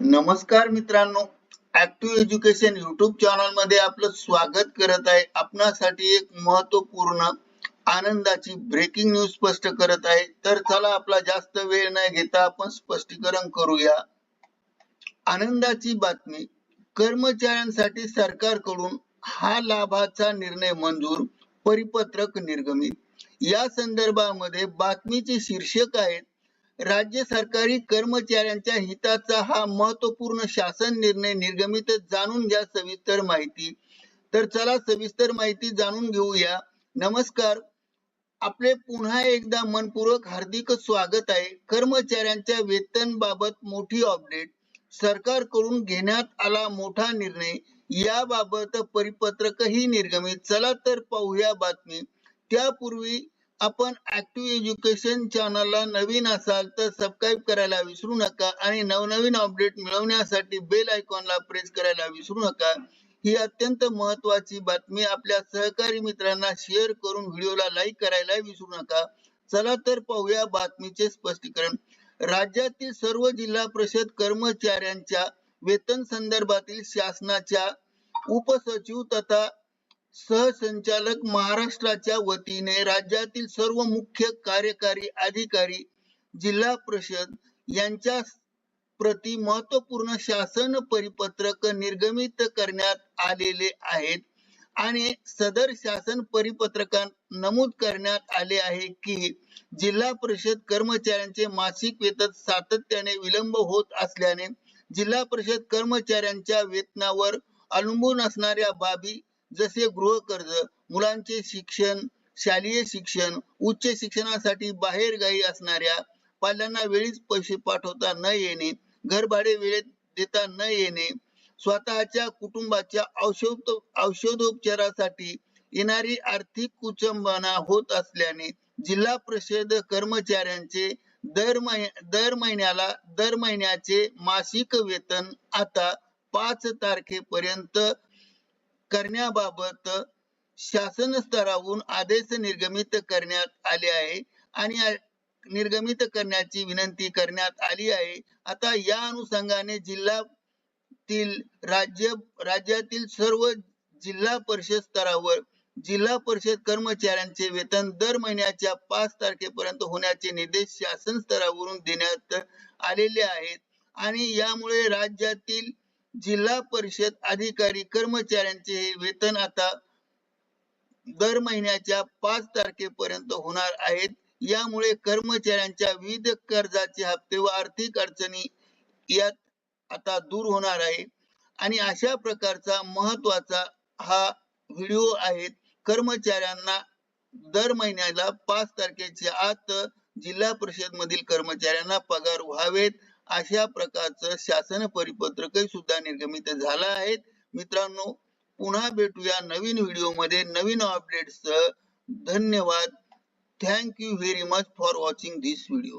नमस्कार मित्रांनो active education YouTube चॅनलमध्ये आपलं स्वागत करत आहे. आपणासाठी एक महत्त्वपूर्ण आनंदाची ब्रेकिंग न्यूज स्पष्ट करत आहे. तर चला आपला जास्त वेळ न घेता आपण स्पष्टीकरण करूया. आनंदाची बातमी कर्मचाऱ्यांसाठी सरकारकडून हा लाभाचा निर्णय मंजूर परिपत्रक निर्गमित. या संदर्भामध्ये बातमीचे शीर्षक आहेत राज्य सरकारी कर्मचाऱ्यांच्या हिताचा हा महत्त्वपूर्ण शासन निर्णय निर्गमित जाणून घ्या सविस्तर माहिती. तर चला सविस्तर माहिती जाणून घेऊया. नमस्कार. आपले पुन्हा एकदा मनपूर्वक हार्दिक स्वागत आहे. कर्मचाऱ्यांच्या वेतन बाबत मोठी अपडेट सरकारकडून घेण्यात आला मोठा निर्णय. याबाबत परिपत्रकही निर्गमित. चला तर पाहूया बातमी. त्यापूर्वी आपण ऍक्टिव्ह एज्युकेशन चॅनलला नवीन असाल तर सबस्क्राईब करायला विसरू नका आणि नवनवीन अपडेट मिळवण्यासाठी बेल आयकॉनला प्रेस करायला विसरू नका. ही अत्यंत महत्वाची बातमी आपल्या सहकारी मित्रांना शेअर करून व्हिडिओला लाईक करायला विसरू नका. चला तर पाहूया बातमीचे स्पष्टीकरण. राज्यातील सर्व जिल्हा परिषद कर्मचाऱ्यांच्या वेतन संदर्भातील शासनाच्या उपसचिव तथा सहसंचालक महाराष्ट्राच्या वतीने राज्यातील सर्व मुख्य कार्यकारी अधिकारी जिल्हा परिषद यांच्या प्रति महत्त्वपूर्ण शासन परिपत्रक निर्गमित करण्यात आलेले आहेत आणि सदर शासन परिपत्रकात नमूद करण्यात आले आहे की जिल्हा परिषद कर्मचाऱ्यांचे मासिक वेतन सातत्याने विलंब होत असल्याने जिल्हा परिषद कर्मचाऱ्यांच्या वेतनावर अवलंबून असणाऱ्या बाबी जसे गृह कर्ज मुलांचे शिक्षण शालेय शिक्षण उच्च शिक्षणासाठी बाहेर असणाऱ्या पाल्यांना वेळीच पैसे पाठवता न येणे घरभाडे वेळेत देता न येणे स्वतःच्या कुटुंबाच्या औषध औषधोपचारासाठी येणारी आर्थिक कुचंबना होत असल्याने जिल्हा परिषद कर्मचाऱ्यांचे दर महि दर महिन्याला दर महिन्याचे मासिक वेतन आता पाच तारखेपर्यंत करण्याबाबत शासन स्तरावरून आदेश निर्गमित करण्यात आले आहे आणि निर्गमित करण्याची विनंती करण्यात आली आहे. आता या अनुषंगाने जिल्ह्यातील राज्य राज्यातील सर्व जिल्हा परिषद स्तरावर जिल्हा परिषद कर्मचाऱ्यांचे वेतन दर महिन्याच्या पाच तारखेपर्यंत होण्याचे निर्देश शासन स्तरावरून देण्यात आलेले आहेत. आणि यामुळे राज्यातील जिल्हा परिषद अधिकारी कर्मचाऱ्यांचे हे वेतन आता दर महिन्याच्या पाच तारखेपर्यंत होणार आहेत. यामुळे कर्मचाऱ्यांच्या विविध कर्जाचे हप्ते व आर्थिक अडचणी यात आता दूर होणार आहे. आणि अशा प्रकारचा महत्त्वाचा हा व्हिडिओ आहे कर्मचाऱ्यांना दर महिन्याला पाच तारखेच्या आत जिल्हा परिषद मधील कर्मचाऱ्यांना पगार व्हावेत. अशा प्रकारचं शासन परिपत्रकही सुद्धा निर्गमित झालं आहे. मित्रांनो पुन्हा भेटूया नवीन व्हिडिओमध्ये नवीन अपडेट्स धन्यवाद. Thank you very much for watching this video